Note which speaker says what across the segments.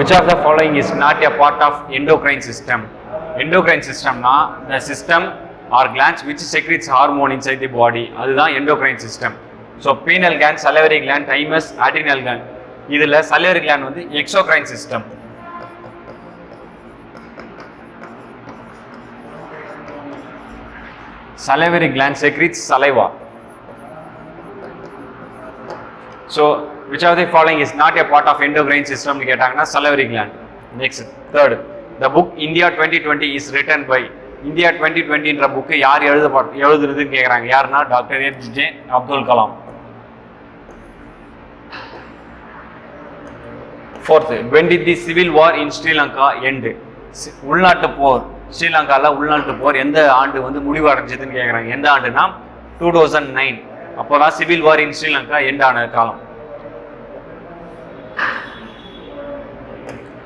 Speaker 1: Which of the following is not a part of endocrine system endocrine சிஸ்டம்னா the system are glands which secretes hormone inside the body அதுதான் endocrine system so pineal gland salivary gland thymus adrenal gland இதில் salivary gland வந்து exocrine system salivary gland secretes saliva. So which of the following is not a part of endocrine சிஸ்டம்னு கேட்டாங்கன்னா கேட்டாங்கன்னா salivary gland. Next third. The book india 2020 is written by India twenty டுவெண்ட்டின்ற book யார் எழுத எழுதுறதுன்னு கேட்குறாங்க யாருன்னா doctor APJ Abdul Kalam. Fourth when the civil war in Sri Lanka end உள்நாட்டு போர். ஸ்ரீலங்காவில் உள்நாட்டு போர் எந்த ஆண்டு வந்து முடிவடைஞ்சதுன்னு கேட்குறாங்க எந்த ஆண்டுனா டூ தௌசண்ட் நைன் அப்போ தான் civil war in Sri Lanka end ஆன காலம்.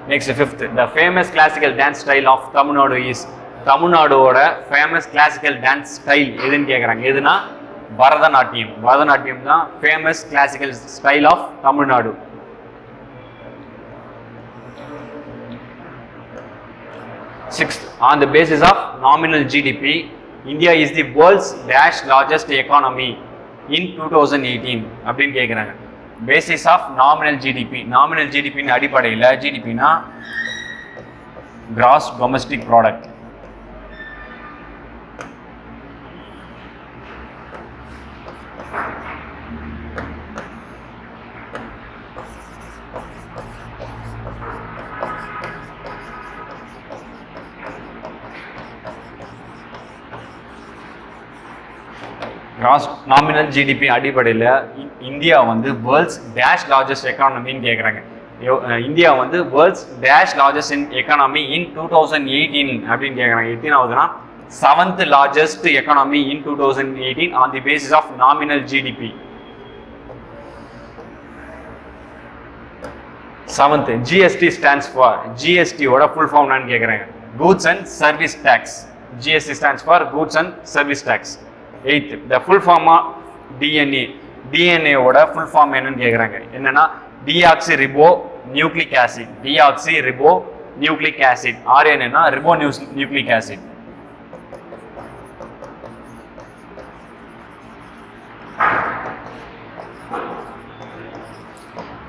Speaker 1: Next fifth the famous classical dance style of Tamil Nadu is தமிழ்நாடோட ஃபேமஸ் கிளாசிக்கல் டான்ஸ் ஸ்டைல் எதுன்னு கேட்குறாங்க எதுனா பரதநாட்டியம். பரதநாட்டியம் தான் famous classical style of Tamil Nadu sixth on the basis of nominal GDP India is the world's dash largest economy in two thousand eighteen அப்படின்னு கேட்குறாங்க basis of nominal GDP nominal ஜிடிபின்னு அடிப்படையில் ஜிடிபினா gross domestic product gross nominal GDP அடிப்படையில் India வந்து world's dash largest எக்கானமின்னு கேட்குறாங்க India வந்து world's dash largest in economy in two thousand eighteen அப்படின்னு கேட்குறாங்க எத்தனாவதுனா seventh largest economy in two thousand eighteen on the basis of nominal GDP seventh GST stands for ஜிஎஸ்டியோட full form என்னன்னு கேட்குறாங்க goods and service tax GST stands for goods and service tax eighth the full form DNA டிஎன்ஏவோட full form என்னன்னு கேட்குறாங்க என்னன்னா deoxy ribo nucleic acid deoxy ribo nucleic acid ஆர்என்ஏனா ribo news nucleic acid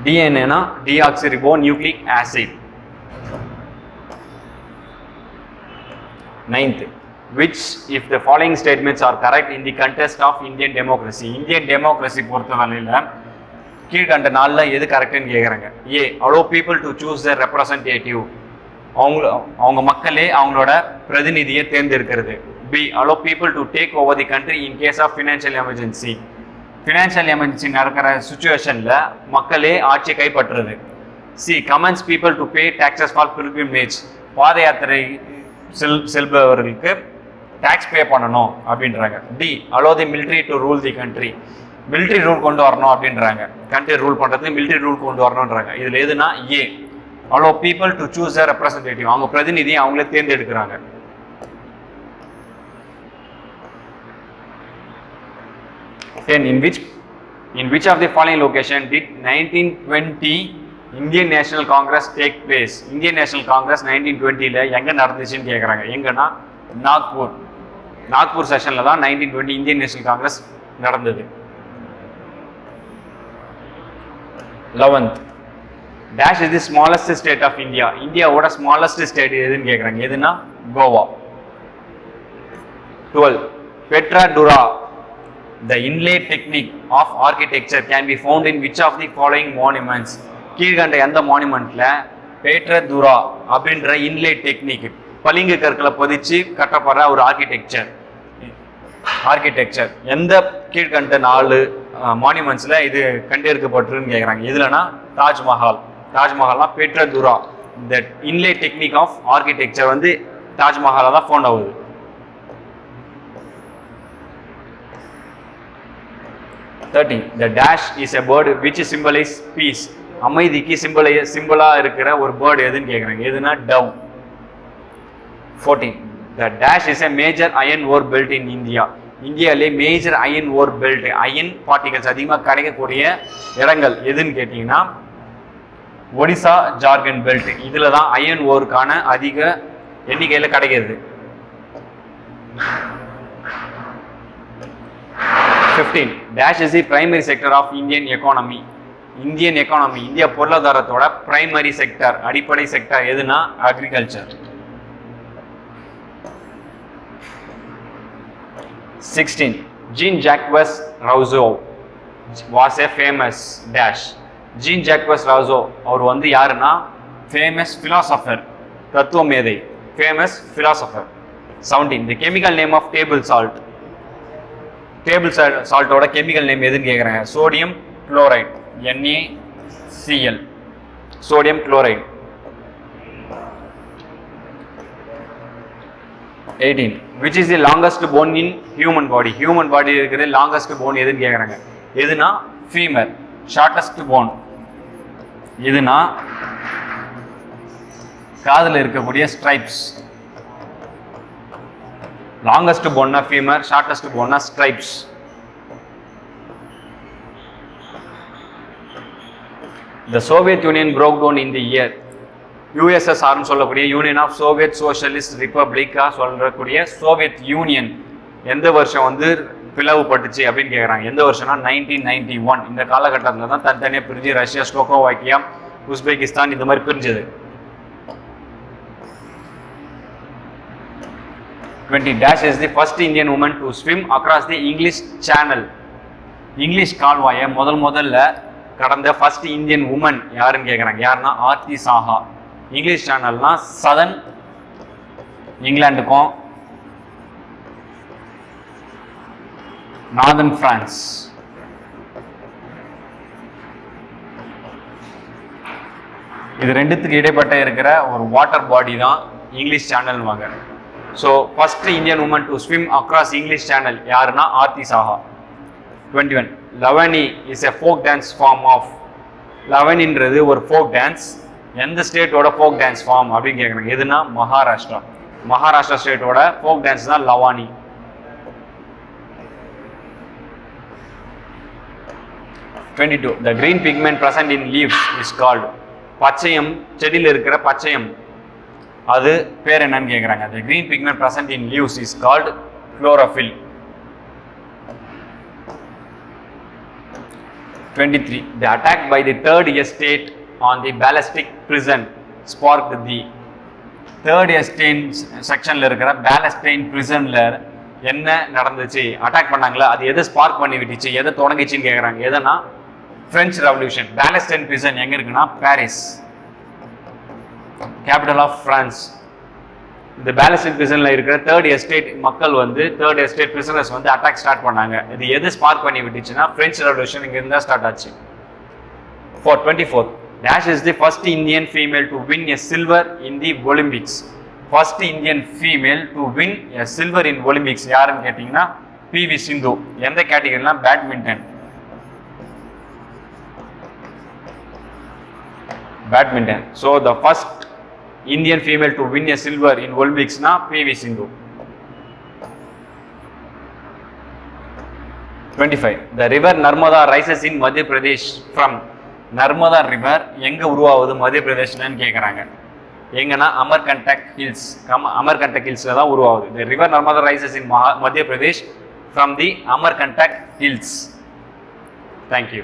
Speaker 1: டிஎன்ஏனா deoxy ribo nucleic acid ninth which if the following statements are correct in the context of Indian democracy Indian democracy democracy பொறுத்தவரையில் கீழ்கண்ட நாளில் எது கரெக்டுன்னு கேட்குறாங்க A allow people to choose the representative அவங்க அவங்க மக்களே அவங்களோட பிரதிநிதியை தேர்ந்தெடுக்கிறது. B allow people to take over the country in case of financial emergency financial emergency நடக்கிற சுச்சுவேஷனில் மக்களே ஆட்சியை கைப்பற்றுறது. C commands people to pay taxes for pilgrimage பாத யாத்திரை செல் செல்பவர்களுக்கு டேக்ஸ் பே பண்ணணும் அப்படின்றாங்க. D allow the military to rule the country military rule கொண்டு வரணும் அப்படின்றாங்க. கண்ட்ரி ரூல் பண்ணுறதுக்கு மிலிட்ரி ரூல் கொண்டு வரணுன்றாங்க இதில் எதுனா A allow people to choose a representative அவங்க பிரதிநிதியை அவங்களே தேர்ந்தெடுக்கிறாங்க. Ten, in which in which of the following location did 1920 Indian National Congress take place? Indian National Congress 1920ல எங்க நடந்துச்சுன்னு கேக்குறாங்க. எங்கன்னா நாக்பூர். நாக்பூர் செஷனில் தான் 1920 இந்தியன் நேஷனல் காங்கிரஸ் நடந்தது. Eleventh dash is the smallest state of India இந்தியாவோட ஸ்மாலஸ்ட் ஸ்டேட் எதுன்னு கேட்குறாங்க எதுனா Goa. Twelfth pietra dura the inlay technique of architecture can be found in which of the following monuments கீழ்கண்ட எந்த மானுமெண்ட்ல பேட்ரதுரா அப்படின்ற இன்லே technique பளிங்கு கற்களை பதிச்சு கட்டப்படுற ஒரு ஆர்கிடெக்சர் ஆர்கிடெக்சர் எந்த கீழ்கண்ட நாலு மானுமெண்ட்ஸ்ல இது கண்டெடுக்கப்பட்டிருன்னு கேட்குறாங்க இதுலனா தாஜ்மஹால். தாஜ்மஹால்னா பேட்ரதுரா இந்த இன்லே டெக்னிக் ஆஃப் ஆர்கிடெக்சர் வந்து தாஜ்மஹாலாக தான் ஃபோன் ஆகுது. Thirteen the dash is a bird which symbolises peace அமைதிக்கு சிம்பிளை சிம்பிளாக இருக்கிற ஒரு பேர்டு எதுன்னு கேட்குறாங்க எதுனா dove fourteen the dash is a major iron ore belt in India இந்தியாவிலே major iron ore belt iron particles அதிகமாக கிடைக்கக்கூடிய இடங்கள் எதுன்னு கேட்டிங்கன்னா ஒடிசா ஜார்க்கண்ட் பெல்ட் இதில் தான் அயன் ஓருக்கான அதிக எண்ணிக்கையில் கிடைக்கிறது fifteen dash is the primary sector of Indian economy Indian economy இந்திய பொருளாதாரத்தோட பிரைமரி செக்டர் அடிப்படை செக்டர் எதுனா agriculture sixteen Jean Jacques Rousseau. Was a famous dash Jean Jacques Rousseau அவர் வந்து யாருன்னா ஃபேமஸ் ஃபிலாசபர் தத்துவ மேதை famous philosopher seventeen the chemical name of table salt table சால்ட்டோட chemical name எதுன்னு கேட்குறாங்க sodium chloride NaCl sodium chloride eighteen which is the longest bone in human body human body இருக்கிற longest phone எதுன்னு கேட்குறாங்க எதுனா femur shortest phone எதுனா காதில் இருக்கக்கூடிய stripes longest போன்னா femur shortest போன்னா stapes the Soviet Union broke down in the year யூஎஸ்எஸ்ஆர்னு சொல்லக்கூடிய யூனியன் ஆஃப் சோவியத் சோஷியலிஸ்ட் ரிப்பப்ளிக்காக சொல்லக்கூடிய சோவியத் யூனியன் எந்த வருஷம் வந்து பிளவுபட்டுச்சு அப்படின்னு கேட்குறாங்க எந்த வருஷம்னா நைன்டீன் நைன்டி ஒன் இந்த காலகட்டத்தில் தான் தனித்தனியாக பிரிஞ்சு ரஷ்யா ஸ்லோகோவாக்கியா உஸ்பெகிஸ்தான் இந்த மாதிரி பிரிஞ்சது. Twenty dash is the first Indian woman to swim across the English Channel English கால்வாயை முதல் முதல்ல கடந்த ஃபர்ஸ்ட் இந்தியன் உமன் யாருன்னு கேட்குறாங்க யாருன்னா ஆர்த்தி சாஹா. இங்கிலீஷ் சேனல்னா சதன் இங்கிலாந்துக்கும் நார்தன் பிரான்ஸ் இது ரெண்டுத்துக்கு இடைப்பட்ட இருக்கிற ஒரு வாட்டர் பாடி தான் English சேனல்வாங்க so first Indian woman to swim across English Channel யாருன்னா Aarti Saha. Twenty one Lavani is a folk dance form of லவனின்றது ஒரு ஃபோக் டான்ஸ் எந்த ஸ்டேட்டோட ஃபோக் டான்ஸ் ஃபார்ம் அப்படின்னு கேட்குறாங்க எதுனா மகாராஷ்டிரா. மகாராஷ்டிரா ஸ்டேட்டோட ஃபோக் டான்ஸ் தான் Lavani. Twenty two the green pigment present in leaves is called பச்சையம். செடியில் இருக்கிற பச்சையம். அது பேர் என்னன்னு கேட்குறாங்க the green pigment present in leaves is called chlorophyll. 23. The attack by the third estate on the ballistic prison sparked the third estate செக்ஷனில் இருக்கிற Palestine பிரிசனில் என்ன நடந்துச்சு? அட்டாக் பண்ணாங்களா? அது எதை ஸ்பார்க் பண்ணி விட்டுச்சு? எதை தொடங்கிச்சுன்னு கேட்குறாங்க எதனா பிரெஞ்சு ரெவல்யூஷன் பேலஸ்டைன் பிரிசன் எங்கே இருக்குன்னா பாரிஸ் கேபிட்டல் ஆஃப் ஃப்ரான்ஸ் இந்த பேலஸ்டைன் பிரிசன்ல இருக்கிற தேர்ட் எஸ்டேட் மக்கள் வந்து தேர்ட் எஸ்டேட் பிரிசனர்ஸ் வந்து அட்டாக் ஸ்டார்ட் பண்ணாங்க. இது எது ஸ்பார்க் பண்ணி விட்டுச்சுன்னா பிரெஞ்சு ரெவல்யூஷன் இங்கே இருந்தால் ஸ்டார்ட் ஆச்சு. Four twenty four dash is the first Indian female to win a silver in the Olympics first Indian female to win a silver in Olympics யாருன்னு கேட்டிங்கன்னா PV Sindhu எந்த கேட்டகரினா badminton badminton so the first Indian female to win a silver in ஒலிம்பிக்ஸ்னா PV Sindhu twenty five the river Narmada rises in Madhya Pradesh from Narmada river எங்கே உருவாகுது மத்திய பிரதேஷ்லன்னு கேட்குறாங்க எங்கன்னா Amarkantak hills கம் அமர்கண்டக் ஹில்ஸில் தான் உருவாகுது. The river Narmada rises in Madhya Pradesh from the Amarkantak hills thank you